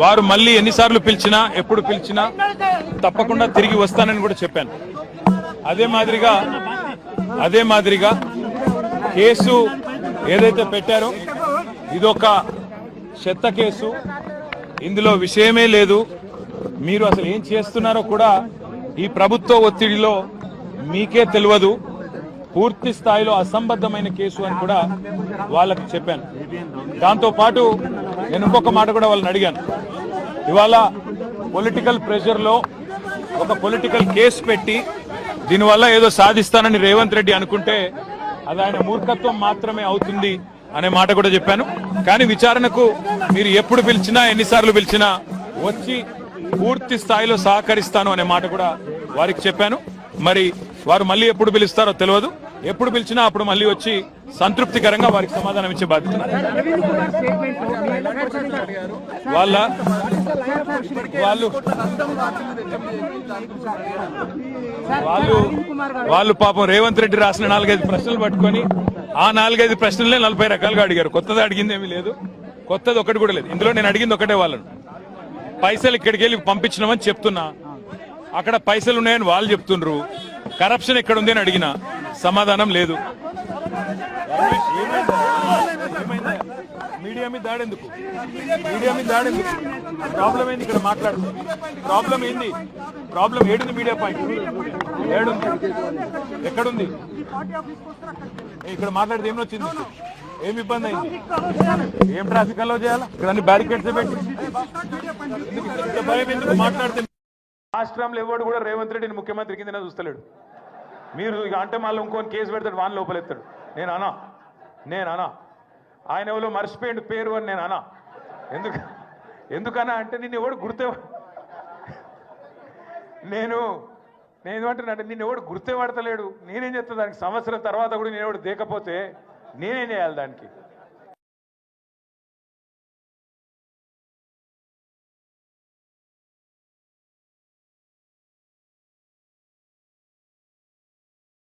వారు మళ్ళీ ఎన్నిసార్లు పిలిచినా ఎప్పుడు పిలిచినా తప్పకుండా తిరిగి వస్తానని కూడా చెప్పాను. అదే మాదిరిగా అదే మాదిరిగా కేసు ఏదైతే పెట్టారో ఇదొక చెత్త కేసు. ఇందులో విషయమే లేదు. మీరు అసలు ఏం చేస్తున్నారో కూడా ఈ ప్రభుత్వ ఒత్తిడిలో మీకే తెలియదు. పూర్తి స్థాయిలో అసంబద్ధమైన కేసు అని కూడా వాళ్ళకి చెప్పాను. దాంతోపాటు నేను ఇంకొక మాట కూడా వాళ్ళని అడిగాను. ఇవాళ పొలిటికల్ ప్రెషర్లో ఒక పొలిటికల్ కేసు పెట్టి దీనివల్ల ఏదో సాధిస్తానని రేవంత్ రెడ్డి అనుకుంటే అది ఆయన మూర్ఖత్వం మాత్రమే అవుతుంది అనే మాట కూడా చెప్పాను. కానీ విచారణకు మీరు ఎప్పుడు పిలిచినా ఎన్నిసార్లు పిలిచినా వచ్చి పూర్తి స్థాయిలో సహకరిస్తాను అనే మాట కూడా వారికి చెప్పాను. మరి వారు మళ్ళీ ఎప్పుడు పిలుస్తారో తెలియదు. ఎప్పుడు పిలిచినా అప్పుడు మళ్ళీ వచ్చి సంతృప్తికరంగా వారికి సమాధానం ఇచ్చే బాధ్యత. వాళ్ళ వాళ్ళు వాళ్ళు వాళ్ళు పాపం రేవంత్ రెడ్డి రాసిన నాలుగైదు ప్రశ్నలు పట్టుకొని ఆ నాలుగైదు ప్రశ్నలే నలభై రకాలుగా అడిగారు. కొత్తది అడిగింది ఏమీ లేదు. కొత్తది ఒకటి కూడా లేదు. ఇందులో నేను అడిగింది ఒకటే వాళ్ళను. పైసలు ఇక్కడికి వెళ్ళి పంపించినామని చెప్తున్నా. అక్కడ పైసలు ఉన్నాయని వాళ్ళు చెప్తుండ్రు. కరప్షన్ ఎక్కడ ఉంది అని అడిగినా సమాధానం లేదు. ఏమైందా? మీడియా మీద దాడెందుకు? మీడియా మీద దాడెందుకు? ప్రాబ్లం ఏంది ఇక్కడ మాట్లాడు ప్రాబ్లం ఏంది? ప్రాబ్లం ఏడుంది మీడియా పాయింట్? ఏడుంది? ఎక్కడుంది? ఏ, ఇక్కడ మాట్లాడితే ఏమి వచ్చింది ఏమి ఇబ్బంది అయింది? ఏం ట్రాఫిక్ అలో చేయాలా? ఇక్కడ అన్ని బ్యారికేడ్స్ పెట్టి? భయం? ఎందుకు మాట్లాడితే? రాష్ట్రంలో ఎవడు కూడా రేవంత్ రెడ్డిని ముఖ్యమంత్రి కింద చూస్తలేడు. మీరు ఇక అంటే మళ్ళీ ఇంకొని కేసు పెడతాడు వాన్ లోపలెత్తాడు. నేను అనా నేను అనా. ఆయన ఎవరో మర్చిపోయిండు పేరు అని నేను అనా. ఎందుకు ఎందుకన్నా అంటే నిన్ను ఎవడు గుర్తే నేను నేను ఏమంటున్నాను నిన్ను ఎవడు గుర్తే పడతలేడు. నేనేం చేస్తా దానికి సంవత్సరం తర్వాత కూడా నేను ఎవడు దేకపోతే నేనేం చేయాలి దానికి?